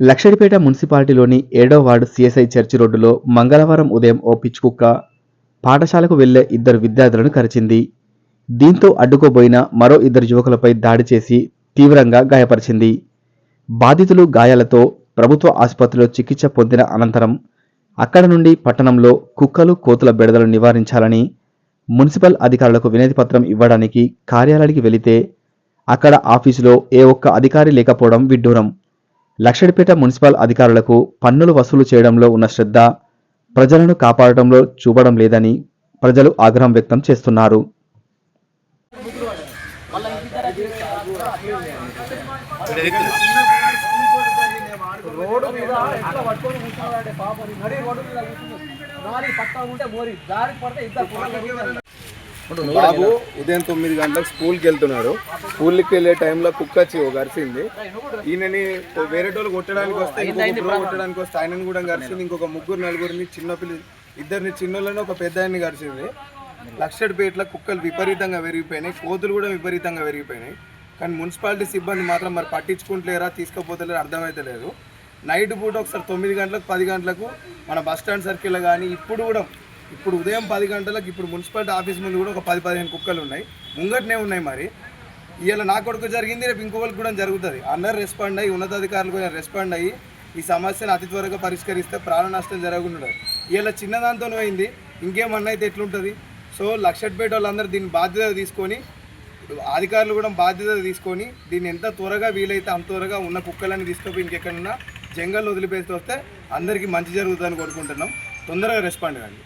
లక్షడిపేట మున్సిపాలిటీలోని ఏడో ward CSI church రోడ్డులో మంగళవారం ఉదయం ఓ పిచ్చుకుక్క పాఠశాలకు వెళ్ళే ఇద్దరు విద్యార్థులను కరిచింది. దీంతో అడ్డుకోబోయిన మరో ఇద్దరు యువకులపై దాడి చేసి తీవ్రంగా గాయపరిచింది. బాధితులు గాయాలతో ప్రభుత్వ ఆసుపత్రిలో చికిత్స పొందిన అనంతరం అక్కడ నుండి పట్టణంలో కుక్కలు కోతుల బెడదలు నివారించాలని మున్సిపల్ అధికారులకు వినతి పత్రం ఇవ్వడానికి కార్యాలయానికి వెళితే అక్కడ ఆఫీసులో ఏ ఒక్క అధికారి లేకపోవడం విడ్డూరం. లక్షడిపేట మున్సిపల్ అధికారులకు పన్నులు వసూలు చేయడంలో ఉన్న శ్రద్ధ ప్రజలను కాపాడటంలో చూపడం లేదని ప్రజలు ఆగ్రహం వ్యక్తం చేస్తున్నారు. రోడ్డు మీద పట్టుకొని నడి రోడ్డు మీద కూర్చున్నాడు. నాలుగు పక్కన ఉంటే మోరి. పడితే ఇద్దరు బాబు ఉదయం తొమ్మిది గంటలకు స్కూల్కి వెళ్తున్నాడు. స్కూల్కి వెళ్ళే టైంలో కుక్క వచ్చి ఒక గరిచింది ఈయనని వేరే వాళ్ళు కొట్టడానికి వస్తే ఇంకొక కొట్టడానికి వస్తే ఆయనని కూడా గరిచింది ఇంకొక ముగ్గురు నలుగురిని చిన్న పిల్ల ఇద్దరిని చిన్నోళ్ళని ఒక పెద్ద ఆయన్ని గరిచింది లక్షడిపేటలో కుక్కలు విపరీతంగా పెరిగిపోయినాయి. కోతులు కూడా విపరీతంగా పెరిగిపోయినాయి. కానీ మున్సిపాలిటీ సిబ్బంది మాత్రం మరి పట్టించుకుంటలేరా తీసుకుపోతలేరా అర్థమైతలేదు. నైట్ పూట ఒకసారి తొమ్మిది గంటలకు పది గంటలకు మన బస్ స్టాండ్ సర్కిల్లో కానీ ఇప్పుడు కూడా ఇప్పుడు ఉదయం పది గంటలకు ఇప్పుడు మున్సిపాలిటీ ఆఫీస్ ముందు కూడా ఒక పది పదిహేను కుక్కలు ఉన్నాయి. ముంగట్నే ఉన్నాయి మరి. ఇవాళ నా కొడుకు జరిగింది రేపు ఇంకొకరికి కూడా జరుగుతుంది. అందరు రెస్పాండ్ అయ్యి ఉన్నతాధికారులు కూడా రెస్పాండ్ అయ్యి ఈ సమస్యను అతి త్వరగా పరిష్కరిస్తే ప్రాణ నష్టం జరగకుండా. ఇలా చిన్నదాంతో అయింది. ఇంకేమన్నా అయితే ఎట్లుంటుంది? సో లక్షట్పేట వాళ్ళందరూ దీన్ని బాధ్యత తీసుకొని అధికారులు కూడా బాధ్యత తీసుకొని దీన్ని ఎంత త్వరగా వీలైతే అంత త్వరగా ఉన్న కుక్కలన్నీ తీసుకుపోయి ఇంకెక్కడన్నా జంగల్ వదిలిపేసి వస్తే అందరికీ మంచి జరుగుతుందని కోరుకుంటున్నాం. తొందరగా రెస్పాండ్ కండి